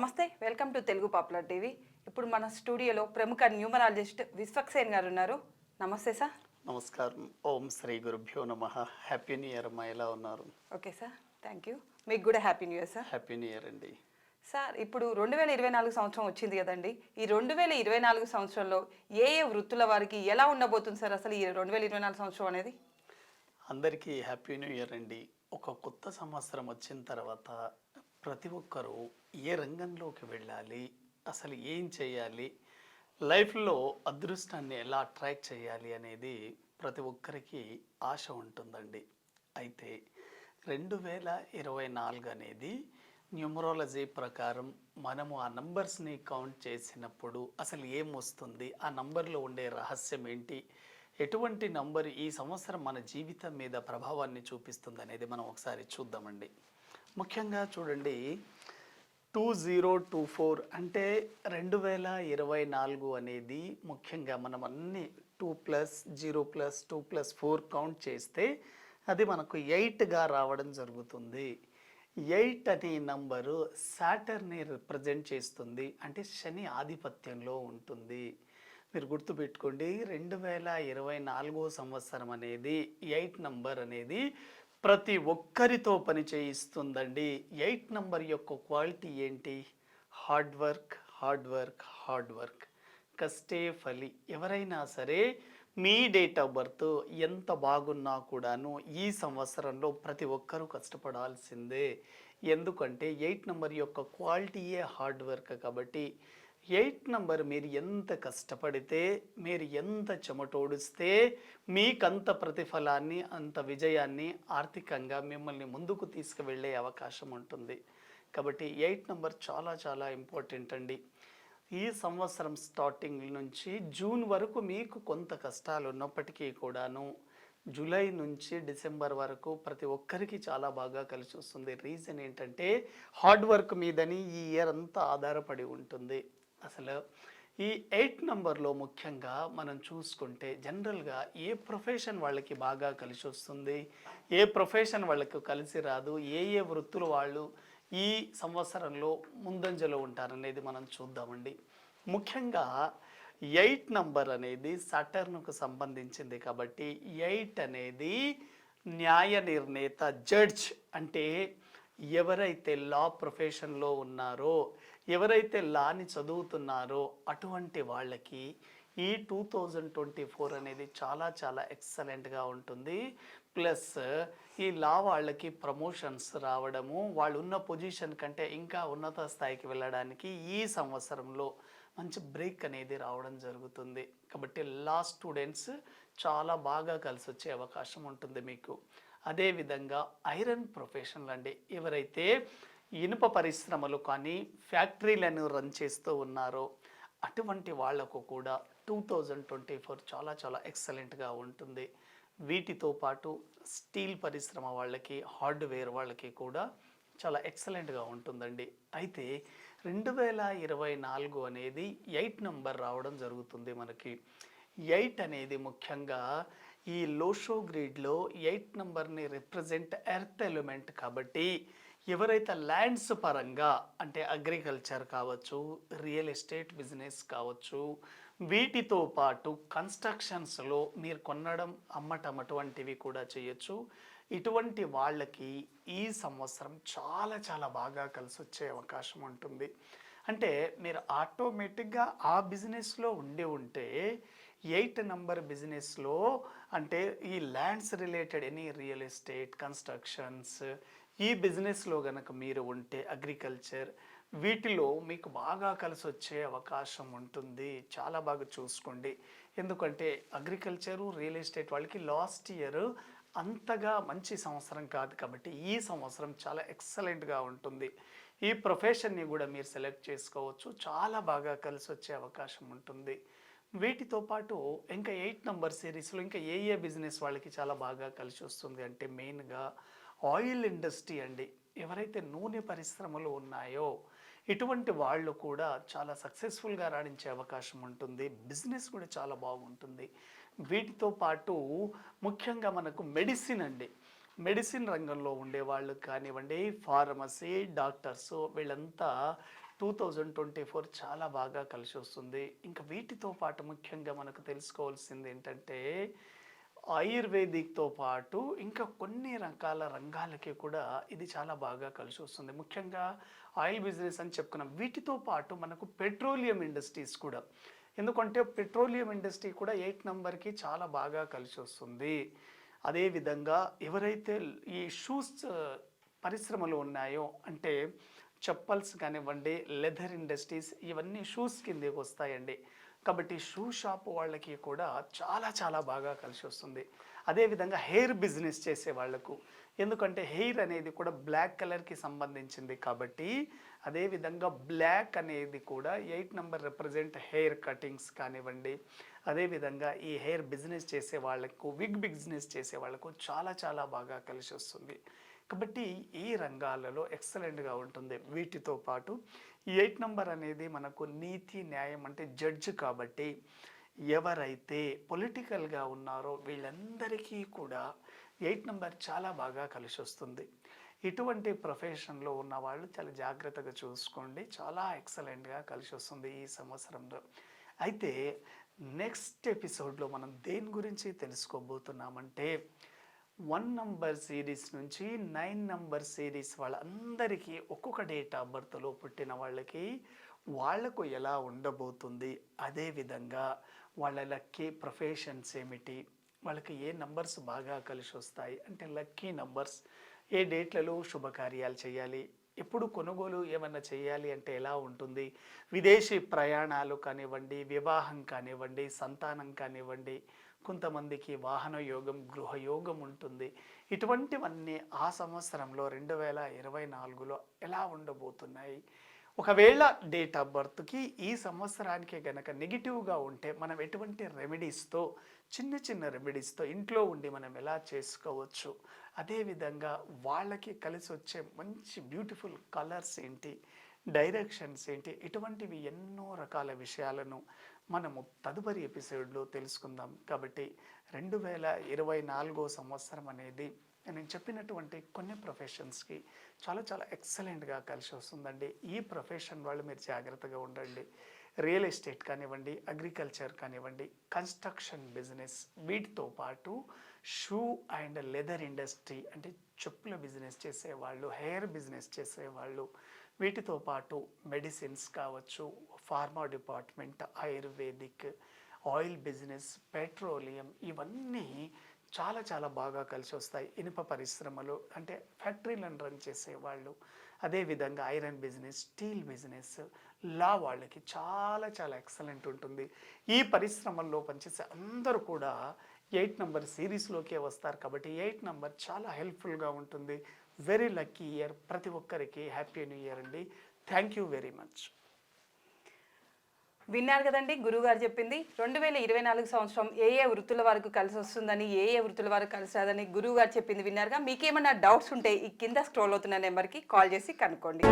నమస్తే welcome to Telugu popular TV. ఇప్పుడు మన స్టూడియోలో ప్రముఖ న్యూమరాలజిస్ట్ విశ్వక్సేన్ గారు ఉన్నారు. నమస్తే సార్. నమస్కారం. ఓం శ్రీ గురుభ్యో నమ. హ్యాపీ న్యూ ఇయర్ అమ్మా ఎలా ఉన్నారు? Okay sir thank you. మీకు కూడా happy new year sir. Happy new year అండి. సార్ ఇప్పుడు రెండు వేల ఇరవై నాలుగు సంవత్సరం వచ్చింది కదండి. ఈ రెండు వేల ఇరవై నాలుగు సంవత్సరంలో ఏ ఏ వృత్తుల వారికి ఎలా ఉండబోతుంది సార్ అసలు ఈ రెండు వేల ఇరవై నాలుగు సంవత్సరం అనేది? అందరికీ హ్యాపీ న్యూ ఇయర్ అండి. ఒక కొత్త సంవత్సరం వచ్చిన తర్వాత ప్రతి ఒక్కరూ ఏ రంగంలోకి వెళ్ళాలి అసలు ఏం చేయాలి లైఫ్లో అదృష్టాన్ని ఎలా అట్రాక్ట్ చేయాలి అనేది ప్రతి ఒక్కరికి ఆశ ఉంటుందండి. అయితే రెండు వేల ఇరవై నాలుగు అనేది న్యూమరాలజీ ప్రకారం మనము ఆ నంబర్స్ని కౌంట్ చేసినప్పుడు అసలు ఏం వస్తుంది ఆ నంబర్లో ఉండే రహస్యం ఏంటి ఎటువంటి నంబర్ ఈ సంవత్సరం మన జీవితం మీద ప్రభావాన్ని చూపిస్తుంది అనేది మనం ఒకసారి చూద్దామండి. ముఖ్యంగా చూడండి టూ జీరో టూ ఫోర్ అంటే రెండు వేల ఇరవై నాలుగు అనేది ముఖ్యంగా మనం అన్ని two plus zero plus two plus four count చేస్తే అది మనకు ఎయిట్గా రావడం జరుగుతుంది. ఎయిట్ అనే నంబరు సాటర్ని రిప్రజెంట్ చేస్తుంది. అంటే శని ఆధిపత్యంలో ఉంటుంది. మీరు గుర్తుపెట్టుకోండి రెండు వేల ఇరవై నాలుగో సంవత్సరం అనేది ఎయిట్ నంబర్ అనేది ప్రతి ఒక్కరితో పని చేయిస్తుందండి. ఎయిట్ నంబర్ యొక్క క్వాలిటీ ఏంటి? Hard work hard work hard work. కష్టే ఫలి. ఎవరైనా సరే మీ డేట్ ఆఫ్ బర్త్ ఎంత బాగున్నా కూడాను ఈ సంవత్సరంలో ప్రతి ఒక్కరూ కష్టపడాల్సిందే. ఎందుకంటే ఎయిట్ నెంబర్ యొక్క క్వాలిటీయే హార్డ్ వర్క్ కాబట్టి ఎయిట్ నంబర్ మీరు ఎంత కష్టపడితే మీరు ఎంత చెమటోడిస్తే మీకంత ప్రతిఫలాన్ని అంత విజయాన్ని ఆర్థికంగా మిమ్మల్ని ముందుకు తీసుకువెళ్ళే అవకాశం ఉంటుంది. కాబట్టి ఎయిట్ నంబర్ చాలా చాలా ఇంపార్టెంట్ అండి. ఈ సంవత్సరం స్టార్టింగ్ నుంచి జూన్ వరకు మీకు కొంత కష్టాలు ఉన్నప్పటికీ కూడాను జూలై నుంచి డిసెంబర్ వరకు ప్రతి ఒక్కరికి చాలా బాగా కలిసి వస్తుంది. రీజన్ ఏంటంటే హార్డ్ వర్క్ మీదని ఈ ఇయర్ అంతా ఆధారపడి ఉంటుంది. అసలు ఈ ఎయిట్ నంబర్లో ముఖ్యంగా మనం చూసుకుంటే జనరల్గా ఏ ప్రొఫెషన్ వాళ్ళకి బాగా కలిసి వస్తుంది ఏ ప్రొఫెషన్ వాళ్ళకి కలిసి రాదు ఏ ఏ వృత్తులు వాళ్ళు ఈ సంవత్సరంలో ముందంజలో ఉంటారనేది మనం చూద్దామండి. ముఖ్యంగా ఎయిట్ నంబర్ అనేది సటర్న్కు సంబంధించింది కాబట్టి ఎయిట్ అనేది న్యాయ నిర్ణేత జడ్జ్ అంటే ఎవరైతే లా ప్రొఫెషన్లో ఉన్నారో ఎవరైతే లాని చదువుతున్నారో అటువంటి వాళ్ళకి ఈ టూ థౌజండ్ ట్వంటీ ఫోర్ అనేది చాలా చాలా ఎక్సలెంట్గా ఉంటుంది. ప్లస్ ఈ లా వాళ్ళకి ప్రమోషన్స్ రావడము వాళ్ళు ఉన్న పొజిషన్ కంటే ఇంకా ఉన్నత స్థాయికి వెళ్ళడానికి ఈ సంవత్సరంలో మంచి బ్రేక్ అనేది రావడం జరుగుతుంది. కాబట్టి లా స్టూడెంట్స్ చాలా బాగా కలిసి వచ్చే అవకాశం ఉంటుంది మీకు. అదేవిధంగా ఐరన్ ప్రొఫెషనల్ అండి. ఎవరైతే ఇనుప పరిశ్రమలు కానీ ఫ్యాక్టరీలను రన్ చేస్తూ ఉన్నారో అటువంటి వాళ్ళకు కూడా టూ థౌజండ్ ట్వంటీ ఫోర్ చాలా చాలా ఎక్సలెంట్గా ఉంటుంది. వీటితో పాటు స్టీల్ పరిశ్రమ వాళ్ళకి హార్డ్వేర్ వాళ్ళకి కూడా చాలా ఎక్సలెంట్గా ఉంటుందండి. అయితే రెండు వేల ఇరవై నాలుగు అనేది ఎయిట్ నెంబర్ రావడం జరుగుతుంది మనకి. ఎయిట్ అనేది ముఖ్యంగా ఈ లోషో గ్రిడ్లో ఎయిట్ నెంబర్ని రిప్రజెంట్ ఎర్త్ ఎలిమెంట్ కాబట్టి ఎవరైతే ల్యాండ్స్ పరంగా అంటే అగ్రికల్చర్ కావచ్చు రియల్ ఎస్టేట్ బిజినెస్ కావచ్చు వీటితో పాటు కన్స్ట్రక్షన్స్లో మీరు కొనడం అమ్మటం అటువంటివి కూడా చేయొచ్చు. ఇటువంటి వాళ్ళకి ఈ సంవత్సరం చాలా చాలా బాగా కలిసి వచ్చే అవకాశం ఉంటుంది. అంటే మీరు ఆటోమేటిక్గా ఆ బిజినెస్లో ఉండి ఉంటే ఎయిట్ నంబర్ బిజినెస్లో అంటే ఈ lands related any real estate constructions ఈ బిజినెస్లో కనుక మీరు ఉంటే అగ్రికల్చర్ వీటిలో మీకు బాగా కలిసి వచ్చే అవకాశం ఉంటుంది. చాలా బాగా చూసుకోండి. ఎందుకంటే అగ్రికల్చరు రియల్ ఎస్టేట్ వాళ్ళకి లాస్ట్ ఇయర్ అంతగా మంచి సంవత్సరం కాదు కాబట్టి ఈ సంవత్సరం చాలా ఎక్సలెంట్గా ఉంటుంది. ఈ ప్రొఫెషన్ని కూడా మీరు సెలెక్ట్ చేసుకోవచ్చు. చాలా బాగా కలిసి వచ్చే అవకాశం ఉంటుంది. వీటితో పాటు ఇంకా ఎయిట్ నంబర్ సిరీస్లో ఇంకా ఏ ఏ బిజినెస్ వాళ్ళకి చాలా బాగా కలిసి వస్తుంది అంటే మెయిన్గా ఆయిల్ ఇండస్ట్రీ అండి. ఎవరైతే నూనె పరిశ్రమలు ఉన్నాయో ఇటువంటి వాళ్ళు కూడా చాలా సక్సెస్ఫుల్గా రాణించే అవకాశం ఉంటుంది. బిజినెస్ కూడా చాలా బాగుంటుంది. వీటితో పాటు ముఖ్యంగా మనకు మెడిసిన్ అండి. మెడిసిన్ రంగంలో ఉండే వాళ్ళు కానివ్వండి ఫార్మసీ డాక్టర్స్ వీళ్ళంతా టూ థౌజండ్ ట్వంటీ ఫోర్ చాలా బాగా కలిసి వస్తుంది. ఇంకా వీటితో పాటు ముఖ్యంగా మనకు తెలుసుకోవాల్సింది ఏంటంటే ఆయుర్వేదిక్తో పాటు ఇంకా కొన్ని రకాల రంగాలకి కూడా ఇది చాలా బాగా కలిసి వస్తుంది. ముఖ్యంగా ఆయిల్ బిజినెస్ అని చెప్పుకున్నాం. వీటితో పాటు మనకు పెట్రోలియం ఇండస్ట్రీస్ కూడా. ఎందుకంటే పెట్రోలియం ఇండస్ట్రీ కూడా ఎయిట్ నెంబర్కి చాలా బాగా కలిసి వస్తుంది అదేవిధంగా ఎవరైతే ఈ షూస్ పరిశ్రమలు ఉన్నాయో అంటే చెప్పల్స్ కానివ్వండి లెదర్ ఇండస్ట్రీస్ ఇవన్నీ షూస్ కిందకి వస్తాయండి. కాబట్టి షూ షాప్ వాళ్ళకి కూడా చాలా చాలా బాగా కలిసి వస్తుంది. అదేవిధంగా హెయిర్ బిజినెస్ చేసే వాళ్ళకు. ఎందుకంటే హెయిర్ అనేది కూడా బ్లాక్ కలర్కి సంబంధించింది కాబట్టి అదేవిధంగా బ్లాక్ అనేది కూడా eight number represent hair cuttings కానివ్వండి అదేవిధంగా ఈ హెయిర్ బిజినెస్ చేసే వాళ్ళకు విగ్ బిజినెస్ చేసే వాళ్ళకు చాలా చాలా బాగా కలిసి వస్తుంది. కాబట్టి ఈ రంగాలలో ఎక్సలెంట్గా ఉంటుంది. వీటితో పాటు ఎయిట్ నంబర్ అనేది మనకు నీతి న్యాయం అంటే జడ్జ్ కాబట్టి ఎవరైతే పొలిటికల్గా ఉన్నారో వీళ్ళందరికీ కూడా ఎయిట్ నెంబర్ చాలా బాగా కలిసి వస్తుంది ఇటువంటి ప్రొఫెషన్లో ఉన్న వాళ్ళు చాలా జాగ్రత్తగా చూసుకోండి. చాలా ఎక్సలెంట్గా కలిసి వస్తుంది ఈ సంవత్సరంలో. అయితే నెక్స్ట్ ఎపిసోడ్లో మనం దేని గురించి తెలుసుకోబోతున్నామంటే వన్ నంబర్ సిరీస్ నుంచి నైన్ నంబర్ సిరీస్ వాళ్ళందరికీ ఒక్కొక్క డేట్ ఆఫ్ బర్త్లో పుట్టిన వాళ్ళకి వాళ్ళకు ఎలా ఉండబోతుంది? అదేవిధంగా వాళ్ళ లక్కీ ప్రొఫెషన్స్ ఏమిటి? వాళ్ళకి ఏ నంబర్స్ బాగా కలిసి వస్తాయి? అంటే లక్కీ నంబర్స్ ఏ డేట్లలో శుభకార్యాలు చేయాలి? ఎప్పుడు కొనుగోలు ఏమన్నా చేయాలి అంటే ఎలా ఉంటుంది? విదేశీ ప్రయాణాలు కానివ్వండి వివాహం కానివ్వండి సంతానం కానివ్వండి కొంతమందికి వాహన యోగం గృహ యోగం ఉంటుంది. ఇటువంటివన్నీ ఆ సంవత్సరంలో రెండు వేల ఇరవై నాలుగులో ఎలా ఉండబోతున్నాయి? ఒకవేళ డేట్ ఆఫ్ బర్త్కి ఈ సంవత్సరానికి గనక నెగిటివ్గా ఉంటే మనం ఎటువంటి రెమెడీస్తో చిన్న చిన్న రెమెడీస్తో ఇంట్లో ఉండి మనం ఎలా చేసుకోవచ్చు? అదేవిధంగా వాళ్ళకి కలిసి వచ్చే మంచి బ్యూటిఫుల్ కలర్స్ ఏంటి? డైరెక్షన్స్ ఏంటి? ఇటువంటివి ఎన్నో రకాల విషయాలను మనము తదుపరి ఎపిసోడ్లో తెలుసుకుందాం. కాబట్టి రెండు వేల ఇరవై నాలుగో సంవత్సరం అనేది నేను చెప్పినటువంటి కొన్ని ప్రొఫెషన్స్కి చాలా చాలా ఎక్సలెంట్గా కలిసి వస్తుందండి. ఈ ప్రొఫెషన్ వాళ్ళు మీరు జాగ్రత్తగా ఉండండి. రియల్ ఎస్టేట్ కానివ్వండి అగ్రికల్చర్ కానివ్వండి కన్స్ట్రక్షన్ బిజినెస్ వీటితో పాటు షూ అండ్ లెదర్ ఇండస్ట్రీ అంటే చెప్పుల బిజినెస్ చేసేవాళ్ళు హెయిర్ బిజినెస్ చేసేవాళ్ళు. వీటితో పాటు మెడిసిన్స్ కావచ్చు pharma department ayurvedic oil business petroleum ఇవన్నీ చాలా చాలా బాగా కలిసి వస్తాయి. ఇనుప పరిశ్రమలు అంటే ఫ్యాక్టరీలను రన్ చేసేవాళ్ళు. అదేవిధంగా ఐరన్ బిజినెస్ స్టీల్ బిజినెస్ లా వాళ్ళకి చాలా చాలా ఎక్సలెంట్ ఉంటుంది. ఈ పరిశ్రమల్లో పనిచేసే అందరూ కూడా ఎయిట్ నెంబర్ సిరీస్లోకే వస్తారు కాబట్టి ఎయిట్ నెంబర్ చాలా హెల్ప్ఫుల్గా ఉంటుంది. వెరీ లక్కీ ఇయర్ ప్రతి ఒక్కరికి. హ్యాపీ న్యూ ఇయర్ అండి. Thank you very much. విన్నారు కదండి గురువు గారు చెప్పింది. రెండు వేల ఇరవై నాలుగు సంవత్సరం ఏ ఏ వృత్తుల వరకు కలిసి వస్తుందని ఏ ఏ వృత్తుల వరకు కలిసి రాదని గురువుగారు చెప్పింది విన్నారుగా. మీకేమన్నా డౌట్స్ ఉంటే ఈ కింద స్క్రోల్ అవుతున్న నెంబర్కి కాల్ చేసి కనుక్కోండి.